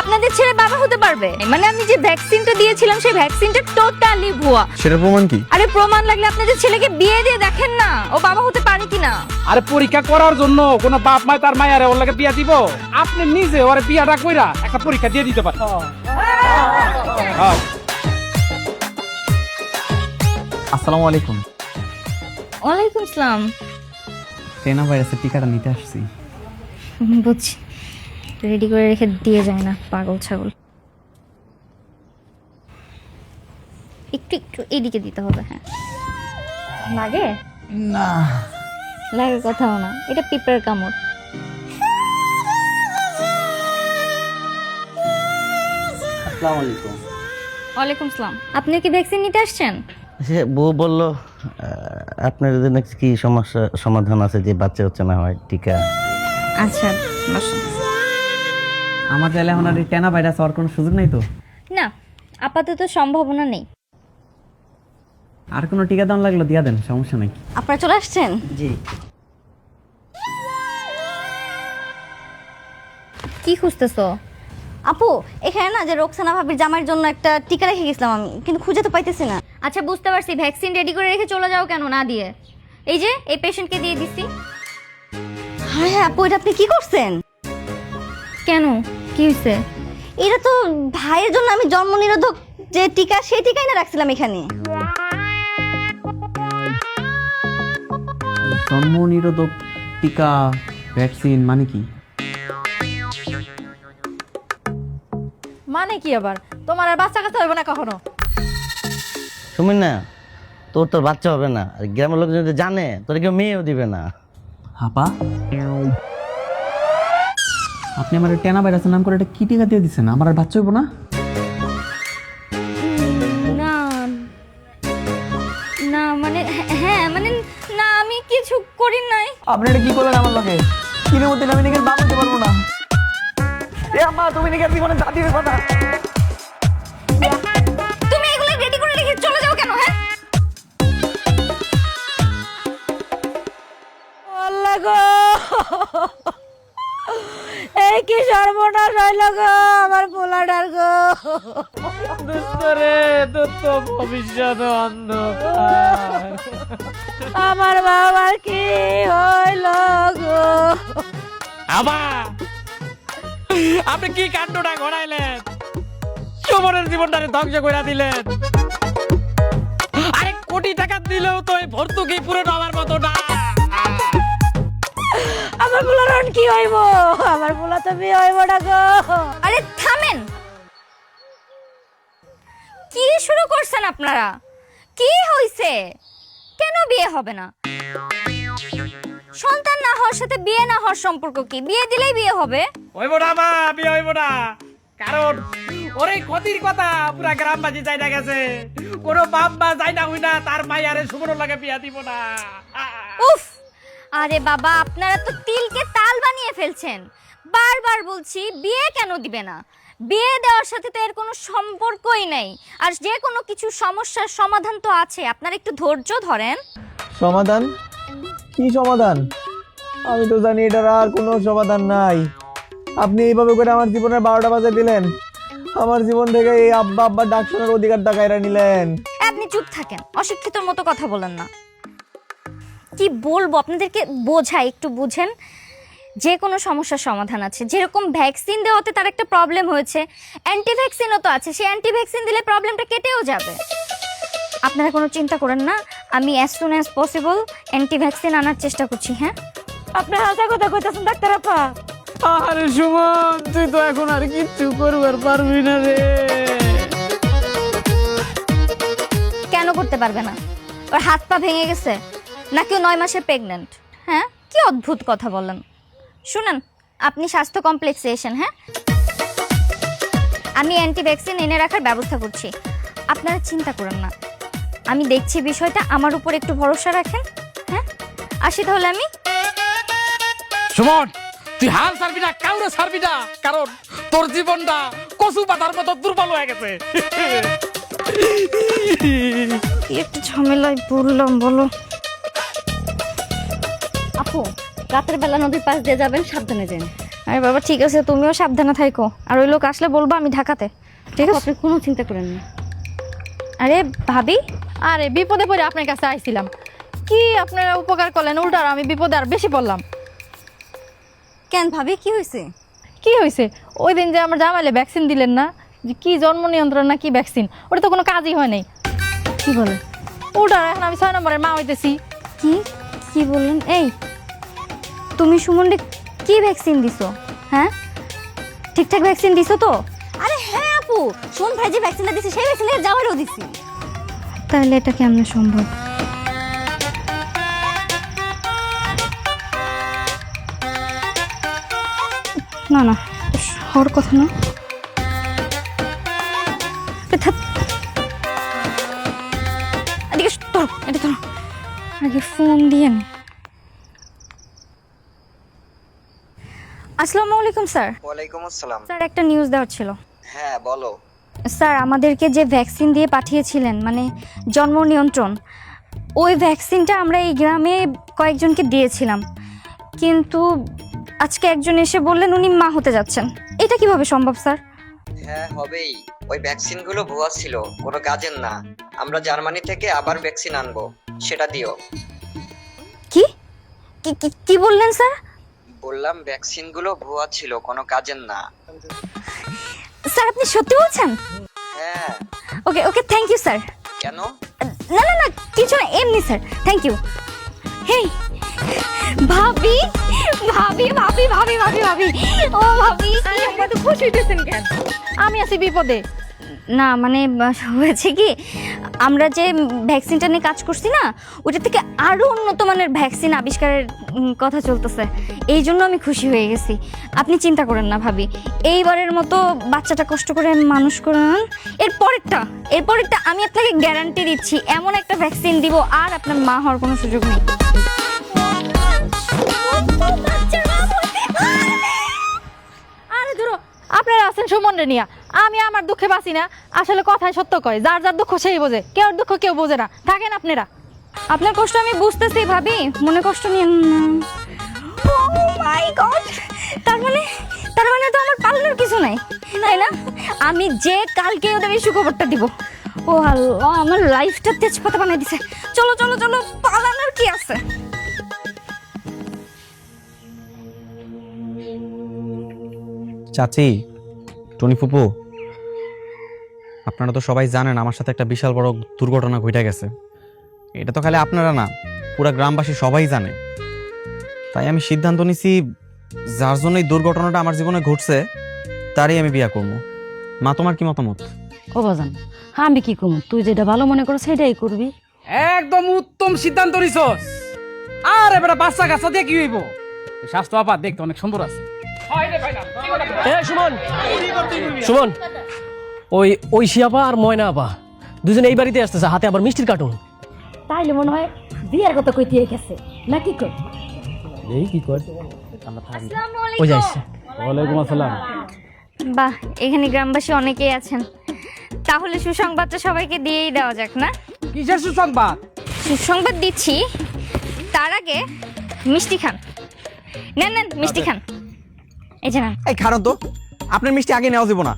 আপনাদের ছেলে বাবা হতে পারবে। মানে আমি যে ভ্যাকসিনটা দিয়েছিলাম সেই ভ্যাকসিনটা টোটালি ভুয়া। সেটা প্রমাণ কি? আরে প্রমাণ লাগলে আপনাদের ছেলেকে বিয়ে দিয়ে দেখেন না। ও বাবা হতে পারে কিনা? আরে পরীক্ষা করার জন্য কোন বাপ মায় তার মায়ের ওর লাগে বিয়া দিব? আপনি নিজে ওরে বিয়াটা কইরা একটা পরীক্ষা দিয়ে দিতে পারেন। হ্যাঁ। আসসালামু আলাইকুম। ওয়ালাইকুম আসসালাম করোনা ভাইরাসের টিকাটা নিতে আসছি। বুঝছি। রেডি করে রেখে দিয়ে যায় না পাগল ছাগল। একটু একটু এদিকে দিতে হবে হ্যাঁ। লাগে? না। লাগে কথাও না। এটা পিঁপড়ের কামড়। আসসালামু আলাইকুম। ওয়ালাইকুম আসসালাম আপনি কি ভ্যাকসিন নিতে আসছেন? সে বউ বলল আপনার জন্য কি সমস্যা সমাধান আছে যে বাচ্চা হচ্ছে না হয় টিকা। আচ্ছা আমার চাইলে এখন আর এই টেনা ভাইরাস হওয়ার কোনো সুযোগ নেই তো? না আপাতত সম্ভাবনা নেই। আর কোনো টিকা দাম লাগল দিয়া দেন সমস্যা নেই। আপনারা চলে আসছেন? জি। কি খুঁজতেছো? আপু এখানে না যে রোকসানা ভাবির জামাইয়ের জন্য একটা টিকা রেখে গেছিলাম আমি কিন্তু খুঁজে তো পাইতেছি না। আচ্ছা বুঝতে পারছি ভ্যাকসিন রেডি করে রেখে চলে যাও কেন না দিয়ে? এই যে এই পেশেন্টকে দিয়ে দিচ্ছি হ্যাঁ হ্যাঁ আপু এটা আপনি কি করছেন? কেন? কি হয়েছে এটা তো ভাইয়ের জন্য আমি জন্ম নিরোধক যে টিকা সেই টিকাই না রাখছিলাম এখানে। জন্ম নিরোধক টিকা ভ্যাকসিন মানে কি? মানে কি আবার? তোমার আর বাচ্চা কাচ্চা হবে না কখনো? শুনুন না তোর তোর বাচ্চা হবে না। আর গ্রামের লোক যদি জানে তোর কেউ মেয়েও দিবে না। হাপা? আপনি আমার টেনা ভাইরাসের নাম করে এটা কি টিকা দিয়ে দিচ্ছেন আমার আর বাচ্চা হইব না? না না মানে হ্যাঁ মানে না আমি কিছু করি নাই। আপনি এটা কি করলেন আমার লগে? কিনে মধ্যে আমি নিজের বাবা হতে পারব না। এ আম্মা তুমি নিজের জীবনে দাদির হইবা কি সর্বনাশ হইল গো আমার পোলাটার গো? দোস্তরে তোর তো ভবিষ্যৎ অন্ধকার। আমার বাবার কি হইল গো? আবার আপনি কি কাণ্ডটা ঘটাইলেন সুমনের জীবনটারে ধ্বংস করে দিলেন। আরে কোটি টাকা দিলেও তো এই ভর্তুকি পুরো আমার মতো না। আমার পোলার কি হইব? আমার পোলা তো বিয়ে হইব না গো। আরে থামেন। কি শুরু করছেন আপনারা? কি হইছে? কেন বিয়ে হবে না? সন্তান না হওয়ার সাথে বিয়ে না হওয়ার সম্পর্ক কি? বিয়ে দিলেই বিয়ে হবে? হইব না মা বিয়ে হইব না। কারণ ওরে ক্ষতির কথা পুরা গ্রামবাসী চাই না গেছে। কোনো বাপ মা যাই না হই না তার মাই আরে সুমনের লাগে বিয়া দিব না। উফ! আরে বাবা আপনারা তো তিলকে তাল বানিয়ে ফেলছেন। বারবার বলছি বিয়ে কেন দিবে না? বিয়ে দেওয়ার সাথে তো এর কোনো সম্পর্কই নেই। আর যে কোনো কিছু সমস্যার সমাধান তো আছে। আপনারা একটু ধৈর্য ধরেন। সমাধান? কি সমাধান? আমি তো জানি এটার আর কোনো সমাধান নাই। আপনি এইভাবে করে আমার জীবনের বারোটা বাজে দিলেন। আমার জীবন থেকে এই আব্বা আব্বা ডাক শোনার অধিকারটা কায়রা নিলেন। আপনি চুপ থাকেন। অশিক্ষিতর মতো কথা বলেন না। কি বলব? আপনাদেরকে বোঝাই একটু বুঝেন। যে কোনো সমস্যার সমাধান আছে। যেরকম ভ্যাকসিন দেওয়াতে তার একটা প্রবলেম হয়েছে। অ্যান্টি ভ্যাকসিনও তো আছে। সেই অ্যান্টি ভ্যাকসিন দিলে প্রবলেমটা কেটেও যাবে। আপনারা কোনো চিন্তা করেন না। আমি as soon as possible anti vaccine আনার চেষ্টা করছি হ্যাঁ? আপনি হাসা কথা কইতাছেন ডাক্তার আপা। আরে সুমন তুই তো এখন আর কিচ্ছু করবার পারবি না রে। কেন করতে পারবে না? ওর হাত পা ভেঙে গেছে। নাকি নয় মাসে প্রেগনেন্ট হ্যাঁ? কি অদ্ভুত কথা বলেন। শুনেন আপনি স্বাস্থ্য কমপ্লেক্সে এসেন হ্যাঁ? আমি অ্যান্টি ভ্যাকসিন এনে রাখার ব্যবস্থা করছি। আপনারা চিন্তা করেন না। আমি দেখছি বিষয়টা আমার উপর একটু ভরসা রাখেন হ্যাঁ? আসি তাহলে আমি। সুমন তুই হাল ছাড়বি না কাউরে ছাড়বি না কারণ তোর জীবনটা কচু পাতার মতো দুর্বল হয়ে গেছে। একটু ঝামেলায় পড়লাম বলো। আপু রাতের বেলা নদীর পাশ দিয়ে যাবেন সাবধানে যান। আরে বাবা ঠিক আছে তুমিও সাবধানে থাকো আর ওই লোক আসলে বলব আমি ঢাকাতে। ঠিক আছে? আপনি কোনো চিন্তা করেন না। আরে ভাবি আরে বিপদে পড়ে আপনার কাছে আইছিলাম। কি আপনারা উপকার করলেন? উল্টার আমি বিপদে আর বেশি পড়লাম। কেন ভাবি কি হয়েছে কি হয়েছে ওই দিন যে আমার জামাইলে ভ্যাকসিন দিলেন না যে কি জন্ম নিয়ন্ত্রণ না কি ভ্যাকসিন ওটা তো কোনো কাজই হয় নাই। কি বলে উল্টার এখন আমি ছয় নম্বরের মা হইতেছি। কি? কি বললেন? এই তুমি সুমনকে কি ভ্যাকসিন দিছো? হ্যাঁ? ঠিকঠাক ভ্যাকসিন দিছো তো? আরে হ্যাঁ আপু শোন ভাই যে ভ্যাকসিনটা দিছে সেই ভ্যাকসিনের জামাইরও দিছি। তাহলে এটা কেমন সম্ভব? না না হওয়ার কথা না। এদিকে ধরো এটা ধরো। আগে ফোন দিয়ে নে। আসসালামু আলাইকুম স্যার। ওয়ালাইকুম আসসালাম। স্যার একটা নিউজ দেওয়ার ছিল। হ্যাঁ বলো। স্যার আমাদেরকে যে ভ্যাকসিন দিয়ে পাঠিয়েছিলেন মানে জন্ম নিয়ন্ত্রণ ওই ভ্যাকসিনটা আমরা এই গ্রামে কয়েকজনকে দিয়েছিলাম। কিন্তু আজকে একজন এসে বললেন উনি মা হতে যাচ্ছেন। এটা কীভাবে সম্ভব স্যার? হ্যাঁ হবেই। ওই ভ্যাকসিনগুলো ভুয়া ছিল কোনো কাজের না। আমরা জার্মানি থেকে আবার ভ্যাকসিন আনব সেটা দিও। কি? কি- কি- কি বললেন স্যার? বললাম ভ্যাকসিনগুলো ভুয়া ছিল কোনো কাজের না। স্যার আপনি সত্যি বলছেন? হ্যাঁ। Okay okay thank you sir কেন? না না না কিছু না এমনি স্যার থ্যাংক ইউ হেই ভাবি ভাবি ভাবি ভাবি ভাবি ভাবি। ও ভাবি এত খুশি হইতেছেন কেন? আমি আছি বিপদে। না মানে হয়েছে কি? আমরা যে ভ্যাকসিনটা নিয়ে কাজ করছি না, ওটা থেকে আরও উন্নত মানের ভ্যাকসিন আবিষ্কারের কথা চলতেছে। এই জন্য আমি খুশি হয়ে গেছি। আপনি চিন্তা করেন না ভাবি। এইবারের মতো বাচ্চাটা কষ্ট করে মানুষ করে নেন এর পরেরটা এর পরেরটা আমি আপনাকে গ্যারান্টি দিচ্ছি, এমন একটা ভ্যাকসিন দিব, আর আপনার মা হওয়ার কোনো সুযোগ নেই। আপনারা আছেন সুমনরে নিয়া। আমি আমার দুঃখে বাঁচি না। আসলে কথায় সত্য কয় যার যার দুঃখ সেই বোঝে কেউ দুঃখ কেউ বোঝে না। থাকেন আপনারা। আপনার কষ্ট আমি বুঝতেছি ভাবি মনে কষ্ট নিয়েন না ও মাই গড! তার মানে তার মানে তো আমার পালানোর কিছু নাই তাই না? আমি যে কালকে ওদের এই সুখবরটা দিব। ও আল্লাহ আমার লাইফটা তেজপাতা বানিয়ে দিছে। চলো চলো চলো পালানোর কি আছে? চাচি টনি ফুপু আপনারা তো সবাই জানেন আমার সাথে একটা বিশাল বড় দুর্ঘটনা ঘটে গেছে। এটা তো খালি আপনারা না পুরা গ্রামবাসী সবাই জানে। তাই আমি সিদ্ধান্ত নিছি যার জন্য এই দুর্ঘটনাটা আমার জীবনে ঘটছে তারই আমি বিয়া করব। মা তোমার কি মতামত? ও বাজান আমি কি কমু তুই যেটা ভালো মনে করো সেটাই করবি। একদম উত্তম সিদ্ধান্ত নিছস। আর এবারে বাচ্চা কাচ্চা দিয়ে কি হইব? স্বাস্থ্য আপাত দেখতে অনেক সুন্দর আছে। এ সুমন। সুমন। ওই ওই শিয়াপা আর ময়না আপা দুজনে এই বাড়িতে আসতেছে হাতে আবার মিষ্টির কার্টুন। তাইলে মনে হয় বিয়ের কথা কইতে গেছে নাকি কই এই কি কর? ওই যাইছে ওয়ালাইকুম আসসালাম। বাহ এখানে গ্রামবাসী অনেকেই আছেন। তাহলে সুসংবাদটা সবাইকে দিয়েই দেওয়া যাক না? কিসের সুসংবাদ? সুসংবাদ দিচ্ছি তার আগে মিষ্টি খান। নেন নেন মিষ্টি খান। এই যে এই কারণ তো। আপনার মিষ্টি আগে নেওয়া যাব না।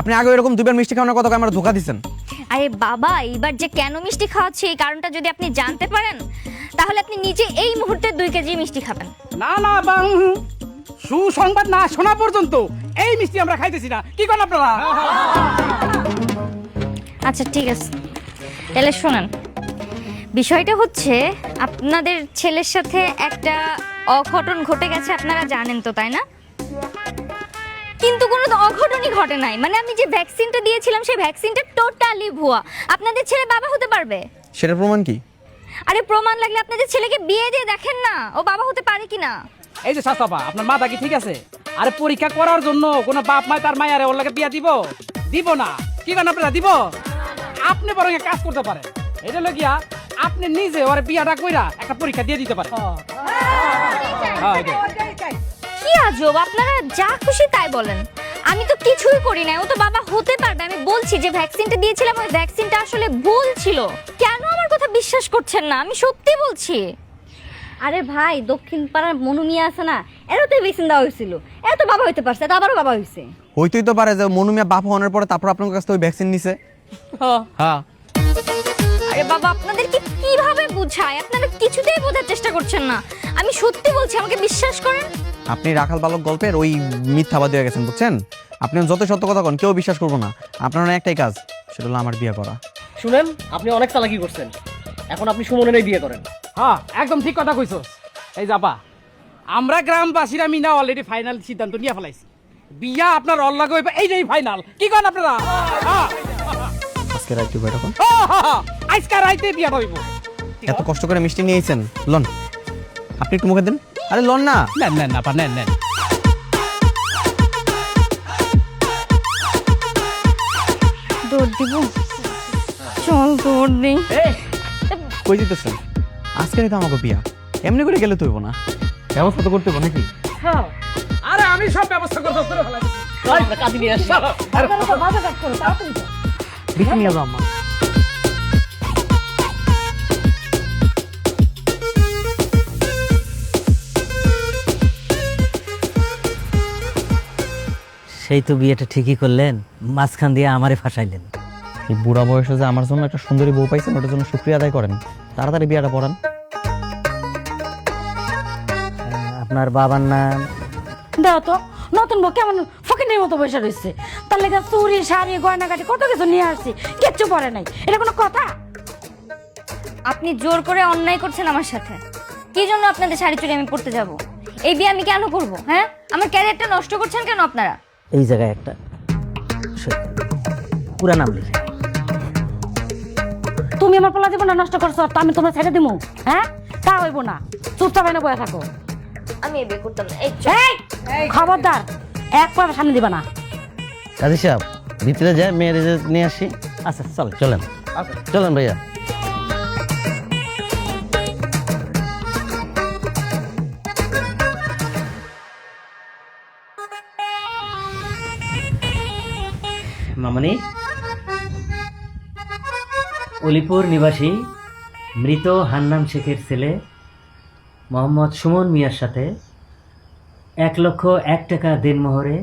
আপনি আগে এরকম দুবার মিষ্টি খাওয়ানোর কথা আমার ধোকা দিচ্ছেন আরে বাবা এইবার যে কেন মিষ্টি খাওয়াচ্ছি এই কারণটা যদি আপনি জানতে পারেন তাহলে আপনি নিজে এই মুহূর্তে দুই কেজি মিষ্টি খাবেন। না না বাং সুসংবাদ না শোনা পর্যন্ত এই মিষ্টি আমরা খাইতেছি না। কি করেন আপনারা? আচ্ছা ঠিক আছে। তাহলে শোনেন বিষয়টা হচ্ছে আপনাদের ছেলের সাথে একটা অঘটন ঘটে গেছে আপনারা জানেন তো তাই না? কিন্তু কোনো অঘটনই ঘটে নাই। মানে আমি যে ভ্যাকসিনটা দিয়েছিলাম সেই ভ্যাকসিনটা টোটালি ভুয়া। আপনাদের ছেলে বাবা হতে পারবে? সেটার প্রমাণ কি? আরে প্রমাণ লাগলে আপনাদের ছেলেকে বিয়ে দিয়ে দেখেন না। ও বাবা হতে পারে কিনা? এই যে স্বাস্থ্যপা আপনার মাথা কি ঠিক আছে? আরে পরীক্ষা করার জন্য কোনো বাপ মা তার মায়ের ওর লাগে বিয়া দিব? দিব না। কি করেন আপনারা দিব? আপনি বরং এক কাজ করতে পারেন। এটা হলো গিয়া আপনি নিজে ওর বিয়াটা কইরা একটা পরীক্ষা দিয়ে দিতে পারেন। হ্যাঁ, এটাই। আজব আপনারা যা খুশি তাই বলেন। আমি তো কিছুই করি নাই ও তো বাবা হতে পারবে আমি বলছি যে ভ্যাকসিনটা দিয়েছিলাম ওই ভ্যাকসিনটা আসলে ভুল ছিল। কেন আমার কথা বিশ্বাস করছেন না? আমি সত্যি বলছি। আরে ভাই দক্ষিণ পাড়ার মনু মিয়া আছে না এরও তো ভ্যাকসিন দেওয়া হয়েছিল। এত বাবা হইতে পারছে তো আবারও বাবা হয়েছে হইতেই তো পারে যে মনুমিয়া বাপ হওয়ার পরে তারপর আপনার কাছ থেকে ওই ভ্যাকসিন নিছে। হ্যাঁ। আরে বাবা আপনাদেরকে কীভাবে বুঝায় আপনারা কিছুতেই বোঝার চেষ্টা করছেন না। আমি সত্যি বলছি আমাকে বিশ্বাস করেন? আপনি রাখাল বালক গল্পের ওই মিথ্যাবাদী হয়ে গেছেন বুঝছেন? আপনি যত সত্য কথা কন কেউ বিশ্বাস করব না। আপনার একটাই কাজ সেটা হলো আমার বিয়ে করা। শুনেন আপনি অনেক চালাকি করছেন। এখন আপনি সুমনেরই বিয়ে করেন। হ্যাঁ একদম ঠিক কথা কইছস। এই যাবা আমরা গ্রামবাসীরা মিনা অলরেডি ফাইনাল সিদ্ধান্ত নিয়ে ফেলাইছি। বিয়া আপনার অল্লাগ হইবে এইটাই ফাইনাল কি কন আপনারা? হ্যাঁ, আজকে দুপুর এরকম হ্যাঁ, হ্যাঁ, হ্যাঁ, আজকে রাইতে বিয়া হইব এত কষ্ট করে মিষ্টি নিয়েছেন? লন আপনি একটু মুখে দেন। আরে লন না। নেন নেন আপা নেন নেন। দৌড় দিব। চল দৌড় দিই কই যেতেছেন? আজকে তো আমাকে বিয়া। এমনি করে গেলে তো হইব না। ব্যবস্থা তো করতে হবে নাকি? আরে আমি সব ব্যবস্থা করতে তোরে ফেলাইছি কাজে নিয়ে আসছি দেখে নিয়ে যাও আম্মা। সেই তো বিয়েটা ঠিকই করলেন মাঝখান দিয়ে আমারে ফাঁসাইলেন। এই বুড়া বয়সে যে আমার জন্য একটা সুন্দরী বউ পাইছেন ওটার জন্য শুক্রিয়া আদায় করেন। তাড়াতাড়ি বিয়াটা পড়ান। আপনার বাবার নাম? দাও তো নতুন বউ কেমন ফকিনের মতো বসে রয়েছে। তার লেগে চুরি শাড়ি গয়নাগাটি কত কিছু নিয়ে আসছি কিচ্ছু পরে নাই। এটা কোনো কথা? আপনি জোর করে অন্যায় করছেন আমার সাথে। কি জন্য আপনাদের শাড়ি চুরি আমি পড়তে যাব? এই বিয়ে আমি কেন করব হ্যাঁ? আমার ক্যারিয়ারটা নষ্ট করছেন কেন আপনারা? এই জায়গায় একটা। পুরা নাম লিখে। তুমি আমার পোলা না নষ্ট করছ তো আমি তোমার ছেড়ে দিমু হ্যাঁ? তা হইব না। চুপচাপ এনে বয়ে থাকো। আমি এই বিয়ে করতাম না। এই এই খবরদার এক পা সামনে দিবা না। কাজী সাহেব ভিতরে যায় মেয়ের নিয়ে আসি। আচ্ছা চল চলেন। চলেন ভাইয়া। মামনি অলিপুর নিবাসী মৃত হান্নান শেখের ছেলে মোহাম্মদ সুমন মিয়ার সাথে এক লক্ষ এক টাকা দিনমোহরে